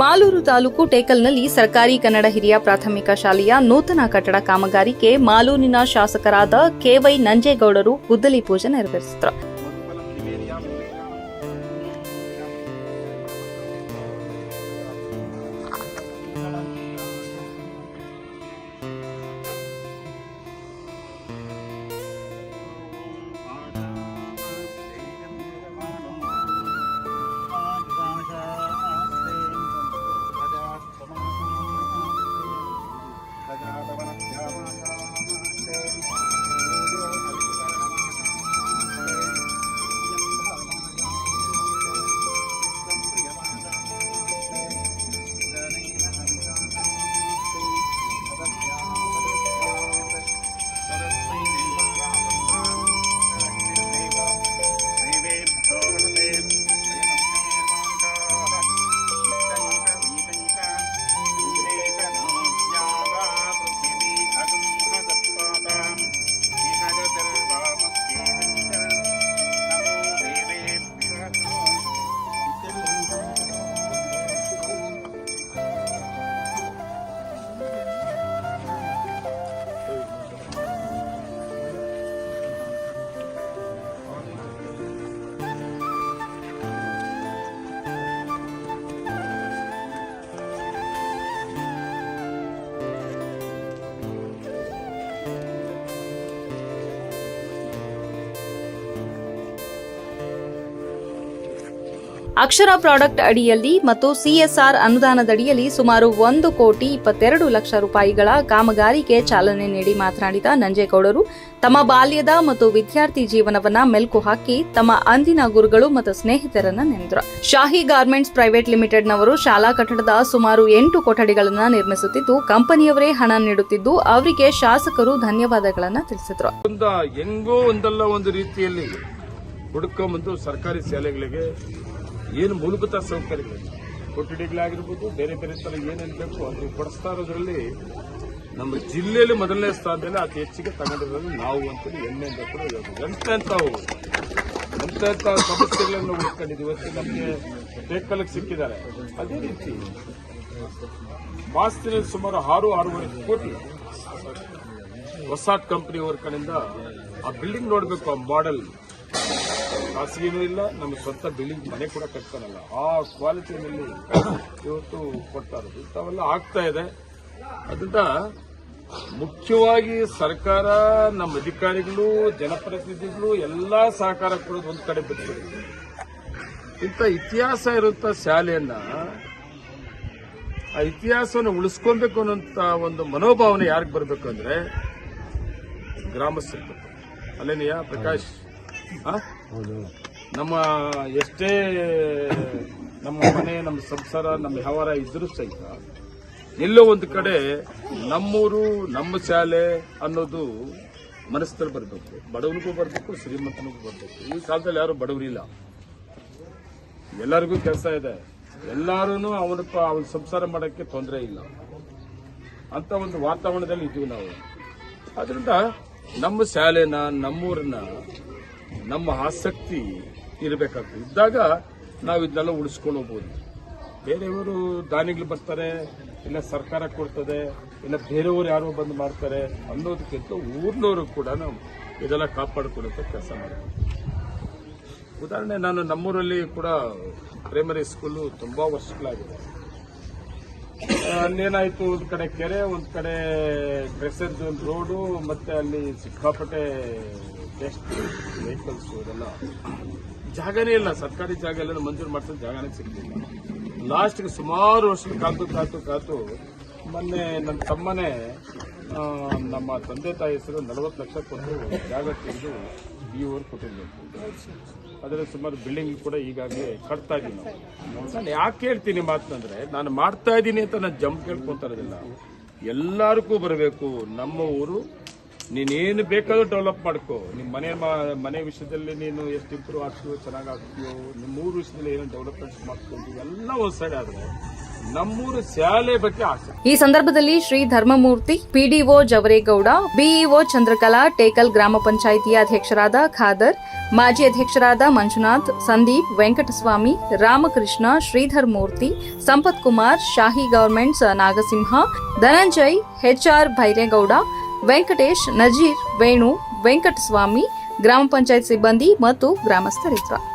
ಮಾಲೂರು ತಾಲೂಕು ಟೇಕಲ್ನಲ್ಲಿ ಸರ್ಕಾರಿ ಕನ್ನಡ ಹಿರಿಯ ಪ್ರಾಥಮಿಕ ಶಾಲೆಯ ನೂತನ ಕಟ್ಟಡ ಕಾಮಗಾರಿಗೆ ಮಾಲೂರಿನ ಶಾಸಕರಾದ ಕೆವೈ ನಂಜೇಗೌಡರು ಗುದ್ದಲಿ ಪೂಜೆ ನೆರವೇರಿಸಿದರು. ಅಕ್ಷರ ಪ್ರಾಡಕ್ಟ್ ಅಡಿಯಲ್ಲಿ ಮತ್ತು ಸಿಎಸ್ಆರ್ ಅನುದಾನದಡಿಯಲ್ಲಿ ಸುಮಾರು ಒಂದು ಕೋಟಿ ಇಪ್ಪತ್ತೆರಡು ಲಕ್ಷ ರೂಪಾಯಿಗಳ ಕಾಮಗಾರಿಗೆ ಚಾಲನೆ ನೀಡಿ ಮಾತನಾಡಿದ ನಂಜೇಗೌಡರು, ತಮ್ಮ ಬಾಲ್ಯದ ಮತ್ತು ವಿದ್ಯಾರ್ಥಿ ಜೀವನವನ್ನ ಮೆಲುಕು ಹಾಕಿ ತಮ್ಮ ಅಂದಿನ ಗುರುಗಳು ಮತ್ತು ಸ್ನೇಹಿತರನ್ನ ನೆನೆದರು. ಶಾಹಿ ಗಾರ್ಮೆಂಟ್ಸ್ ಪ್ರೈವೇಟ್ ಲಿಮಿಟೆಡ್ನವರು ಶಾಲಾ ಕಟ್ಟಡದ ಸುಮಾರು ಎಂಟು ಕೊಠಡಿಗಳನ್ನು ನಿರ್ಮಿಸುತ್ತಿದ್ದು, ಕಂಪನಿಯವರೇ ಹಣ ನೀಡುತ್ತಿದ್ದು, ಅವರಿಗೆ ಶಾಸಕರು ಧನ್ಯವಾದಗಳನ್ನು ತಿಳಿಸಿದರು. ಒಂದು ರೀತಿಯಲ್ಲಿ ಹುಡುಕೊಂಬಂದು ಸರ್ಕಾರಿ ಶಾಲೆಗಳಿಗೆ ಏನು ಮೂಲಭೂತ ಸೌಕರ್ಯಗಳು? ಕೊಠಡಿಗಳಾಗಿರ್ಬೋದು, ಬೇರೆ ಬೇರೆ ತರ ಏನೇನು ಬೇಕು ಅದು ಕೊಡಿಸ್ತಾ ಇರೋದ್ರಲ್ಲಿ ನಮ್ಮ ಜಿಲ್ಲೆಯಲ್ಲಿ ಮೊದಲನೇ ಸ್ಥಾನದಲ್ಲಿ ಅತಿ ಹೆಚ್ಚಿಗೆ ತಗೊಂಡಿರೋದು ನಾವು ಅಂತೇಳಿ ಹೆಮ್ಮೆಯಿಂದ ಕೂಡ ಹೇಳ್ಬೋದು. ಎಂತೆಂಥವು ಎಂತೆಂಥ ಸಮಸ್ಯೆಗಳನ್ನು ಹುಡ್ಕೊಂಡಿದ್ದೀವಿ? ಇವತ್ತು ನಮಗೆ ಟೇಕಲ್ಗೆ ಸಿಕ್ಕಿದ್ದಾರೆ. ಅದೇ ರೀತಿ ಮಾಸ್ತಿನಲ್ಲಿ ಸುಮಾರು ಆರು, ಆರೂವರೆ ಕೋಟಿ ಹೊಸ ಕಂಪ್ನಿ ಕಡೆಯಿಂದ ಆ ಬಿಲ್ಡಿಂಗ್ ನೋಡಬೇಕು, ಆ ಮಾಡೆಲ್ ಖಾಸಗಿನೂ ಇಲ್ಲ, ನಮ್ಮ ಸ್ವಂತ ಬಿಲ್ಡಿಂಗ್ ಮನೆ ಕೂಡ ಕಟ್ಕೊಳಲ್ಲ. ಆ ಕ್ವಾಲಿಟಿನಲ್ಲಿ ಇವತ್ತು ಕೊಡ್ತಾ ಇರೋದು. ಇಂಥವೆಲ್ಲ ಆಗ್ತಾ ಇದೆ. ಅದರಿಂದ ಮುಖ್ಯವಾಗಿ ಸರ್ಕಾರ, ನಮ್ಮ ಅಧಿಕಾರಿಗಳು, ಜನಪ್ರತಿನಿಧಿಗಳು ಎಲ್ಲ ಸಹಕಾರ ಕೊಡೋದು ಒಂದು ಕಡೆ ಬಿಟ್ಟು ಇಂಥ ಇತಿಹಾಸ ಇರುವಂತ ಶಾಲೆಯನ್ನ ಆ ಇತಿಹಾಸವನ್ನು ಉಳಿಸ್ಕೊಬೇಕು ಅನ್ನೋಂಥ ಒಂದು ಮನೋಭಾವನೆ ಯಾರಿಗೆ ಬರಬೇಕು ಅಂದರೆ ಗ್ರಾಮಸ್ಥರು ಅಲ್ಲೇನಿಯಾ ಪ್ರಕಾಶ್? ನಮ್ಮ ಎಷ್ಟೇ ನಮ್ಮ ಮನೆ ನಮ್ಮ ಸಂಸಾರ ನಮ್ಮ ವ್ಯವಹಾರ ಇದ್ರೂ ಸಹಿತ ಎಲ್ಲೋ ಒಂದು ಕಡೆ ನಮ್ಮೂರು ನಮ್ಮ ಶಾಲೆ ಅನ್ನೋದು ಮನಸ್ಸಲ್ಲಿ ಬರಬೇಕು. ಬಡವನಿಗೂ ಬರಬೇಕು ಶ್ರೀಮಂತನಿಗೂ ಬರಬೇಕು. ಈ ಕಾಲದಲ್ಲಿ ಯಾರು ಬಡವರಿಲ್ಲ. ಎಲ್ಲರಿಗೂ ಕೆಲಸ ಇದೆ. ಎಲ್ಲರೂ ಅವನಪ್ಪ ಅವನ ಸಂಸಾರ ಮಾಡೋಕ್ಕೆ ತೊಂದರೆ ಇಲ್ಲ. ಅಂತ ಒಂದು ವಾತಾವರಣದಲ್ಲಿ ಇದ್ದೀವಿ ನಾವು. ಅದರಿಂದ ನಮ್ಮ ಶಾಲೆನ ನಮ್ಮೂರನ್ನ ನಮ್ಮ ಆಸಕ್ತಿ ಇರಬೇಕಾಗ್ತದೆ. ಇದ್ದಾಗ ನಾವು ಇದನ್ನೆಲ್ಲ ಉಳಿಸ್ಕೊಂಡು ಹೋಗ್ಬೋದು. ಬೇರೆಯವರು ದಾನಿಗಳು ಬರ್ತಾರೆ, ಇಲ್ಲ ಸರ್ಕಾರ ಕೊಡ್ತದೆ, ಇಲ್ಲ ಬೇರೆಯವರು ಯಾರೋ ಬಂದು ಮಾಡ್ತಾರೆ ಅನ್ನೋದಕ್ಕಿಂತ ಊರಿನವರು ಕೂಡ ನಾವು ಇದೆಲ್ಲ ಕಾಪಾಡಿಕೊಳ್ಳುತ್ತೆ ಕೆಲಸ ಮಾಡಬೇಕು ಉದಾಹರಣೆ, ನಾನು ನಮ್ಮೂರಲ್ಲಿ ಕೂಡ ಪ್ರೈಮರಿ ಸ್ಕೂಲು ತುಂಬ ವರ್ಷಗಳಾಗಿದೆ. ಅಲ್ಲೇನಾಯ್ತು ಒಂದ್ ಕಡೆ ಕೆರೆ, ಒಂದ್ ಕಡೆ ಡ್ರೆಸ್ಸರ್ದ್ ಒಂದು ರೋಡು, ಮತ್ತೆ ಅಲ್ಲಿ ಸಿಕ್ಕಾಪಟ್ಟೆ ಟೆಸ್ಟ್ ವೆಹಿಕಲ್ಸ್ ಇದೆಲ್ಲ ಜಾಗನೇ ಇಲ್ಲ, ಸರ್ಕಾರಿ ಜಾಗ ಎಲ್ಲ ಮಂಜೂರು ಮಾಡಿಸೋ ಜಾಗನೇ ಸಿಗ್ತಿಲ್ಲ ಲಾಸ್ಟ್ಗೆ ಸುಮಾರು ವರ್ಷ ಕಾತು ಕಾತು ಕಾತು ಮೊನ್ನೆ ನನ್ನ ತಮ್ಮನೇ ನಮ್ಮ ತಂದೆ ತಾಯಿ ಹೆಸರು ನಲವತ್ತು ಲಕ್ಷ ಕೊಟ್ಟು ಜಾಗ ತೆಗೆದು ಈ ಊರು ಕೊಟ್ಟಿರಬೇಕು ಅದರಲ್ಲಿ ಸುಮಾರು ಬಿಲ್ಡಿಂಗ್ ಕೂಡ ಈಗಾಗಲೇ ಕಟ್ತಾ ಇದ್ದೀನಿ ನಾನು ಯಾಕೆ ಹೇಳ್ತೀನಿ ಮಾತಂದ್ರೆ ನಾನು ಮಾಡ್ತಾ ಇದ್ದೀನಿ ಅಂತ ನಾನು ಜಂಪ್ ಕೇಳ್ಕೊಂತ ಇರೋದಿಲ್ಲ. ಎಲ್ಲರಿಗೂ ಬರಬೇಕು. ನಮ್ಮ ಊರು, ನೀನೇನು ಬೇಕಾದ್ರೂ ಡೆವಲಪ್ ಮಾಡ್ಕೋ. ನಿಮ್ಮ ಮನೆ ಮನೆ ವಿಷಯದಲ್ಲಿ ನೀನು ಎಷ್ಟು ಇಂಪ್ರೂವ್ ಆಗ್ತೀವೋ ಚೆನ್ನಾಗಿ ಆಗ್ತೀಯೋ ನಿಮ್ಮ ಊರು ವಿಷಯದಲ್ಲಿ ಏನೋ ಡೆವಲಪ್ಮೆಂಟ್ ಮಾಡ್ಕೊಂಡು ಎಲ್ಲ ಸೈಡ್ ಆದರೆ ನಮ್ಮೂರು ಶಾಲೆ ಬಗ್ಗೆ ಆಸೆ. ಈ ಸಂದರ್ಭದಲ್ಲಿ ಶ್ರೀ ಧರ್ಮಮೂರ್ತಿ ಪಿಡಿಒ ಜವರೇಗೌಡ, ಬಿಇಒ ಚಂದ್ರಕಲಾ, ಟೇಕಲ್ ಗ್ರಾಮ ಪಂಚಾಯಿತಿಯ ಅಧ್ಯಕ್ಷರಾದ ಖಾದರ್, ಮಾಜಿ ಅಧ್ಯಕ್ಷರಾದ ಮಂಜುನಾಥ್, ಸಂದೀಪ್, ವೆಂಕಟಸ್ವಾಮಿ, ರಾಮಕೃಷ್ಣ, ಶ್ರೀಧರ್ ಮೂರ್ತಿ, ಸಂಪತ್ ಕುಮಾರ್, ಶಾಹಿ ಗವರ್ಮೆಂಟ್ಸ್ ನಾಗಸಿಂಹ, ಧನಂಜಯ್ ಹೆಚ್ಆರ್ ಭೈರೇಗೌಡ, ವೆಂಕಟೇಶ್, ನಜೀರ್, ವೇಣು, ವೆಂಕಟಸ್ವಾಮಿ, ಗ್ರಾಮ ಪಂಚಾಯತ್ ಸಿಬ್ಬಂದಿ ಮತ್ತು ಗ್ರಾಮಸ್ಥರಿದ್ದರು.